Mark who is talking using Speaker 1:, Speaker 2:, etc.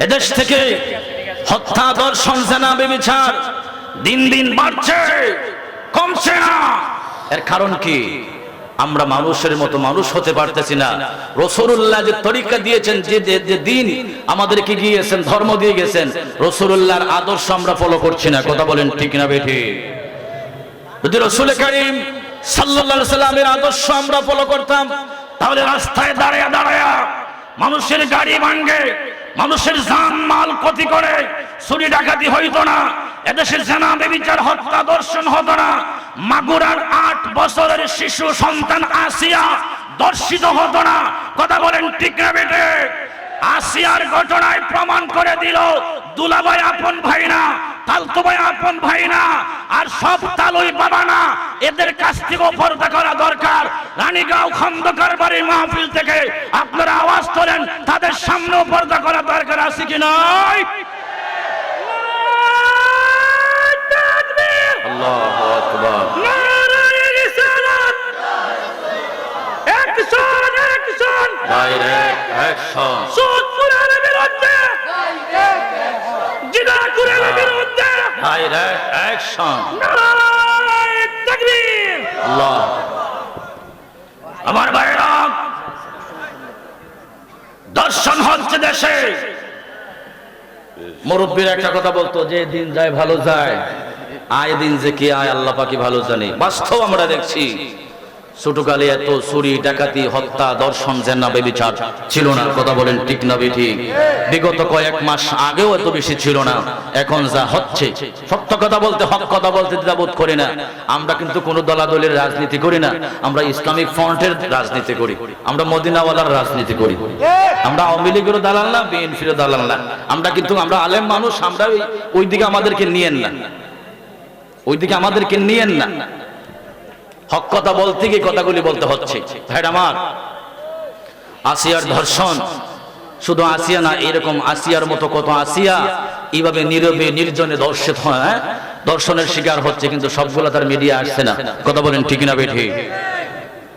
Speaker 1: এদেশ থেকে হত্যা দর্শন সেনা বেবিচার দিন দিন বাড়ছে, কমছে না। এর কারণ কি? আমরা মানুষের মতো মানুষ হতে পারতেছি না। রসুল্লাহ যে তরিকা দিয়েছেন, যে, যে- দিন আমাদেরকে গিয়েছেন, ধর্ম দিয়ে গেছেন রসুল্লাহর আদর্শ আমরা ফলো করছি না। কথা বলেন ঠিক না বেঠি? যদি রসুল করিম সাল্লাল্লাহু সাল্লামের আদর্শ আমরা ফলো করতাম, তাহলে রাস্তায় দাঁড়ায়া দাঁড়ায়া মানুষের গাড়ি ভাঙ্গে মানুষের জান মাল ক্ষতি করে, চুরি ডাকাতি হইতো না। এদেশের সেনা বেবিচার হত্যা দর্শন হতো না। মাগুরার আট বছরের শিশু সন্তান আসিয়া দর্শিত হতো না। কথা বলেন ঠিক বেটে? আসিয়ার ঘটনায় প্রমাণ করে দিল দুলাভাই আপন ভাই না তালতুবাই আপন ভাই না আর সব তালুই বাবা না এদের কাছ থেকে পর্দা করা দরকার। রানীগাঁও খন্দকার বাড়ির মাহফিল থেকে আপনারা আওয়াজ তোলেন তাদের সামনেও পর্দা করা দরকার আছে কি নয় আল্লাহু আকবার।
Speaker 2: Action action
Speaker 1: direct action direct action আল্লাহ। আমার ভাইরা দর্শন হচ্ছে দেশে। মুরব্বীর একটা কথা বলতো যে দিন যায় ভালো যায় আয় দিন যে কি আয় আল্লাহ পাকি ভালো জানে। বাস্তব আমরা দেখছি। ছোটকালে এত চুরি, ডাকাতি, হত্যা, দর্শন, জেনা, বেবিচার ছিল না। কথা বলেন ঠিক না ঠিক বিগত কয়েক মাস আগেও এত বেশি ছিল না। এখন যা হচ্ছে, সত্য কথা বলতে, হক কথা বলতে দ্বিধাবোধ করি না। আমরা কিন্তু কোনো দলাদলের রাজনীতি করি না। আমরা ইসলামিক ফ্রন্টের রাজনীতি করি। আমরা মদিনাওয়ালার রাজনীতি করি। আমরা আওয়ামী লীগেরও দালাল না, বিএনপিরও দালাল না। আমরা কিন্তু, আমরা আলেম মানুষ আমরা ওই দিকে আমাদেরকে নিয়েন না। ওইদিকে আমাদেরকে নিয়েন না। হক কথা বলতে গিয়ে কথাগুলি বলতে হচ্ছে। ভাইরা আমার, আসিয়ার ধর্ষণ শুধু আসিয়া না, এরকম আসিয়ার মতো কত আসিয়া এইভাবে নীরবে, নির্জনে দর্শিত হয় হ্যাঁ? দর্শনের শিকার হচ্ছে কিন্তু সবগুলো তার মিডিয়া আসছে না। কথা বলেন ঠিক না বেঠি?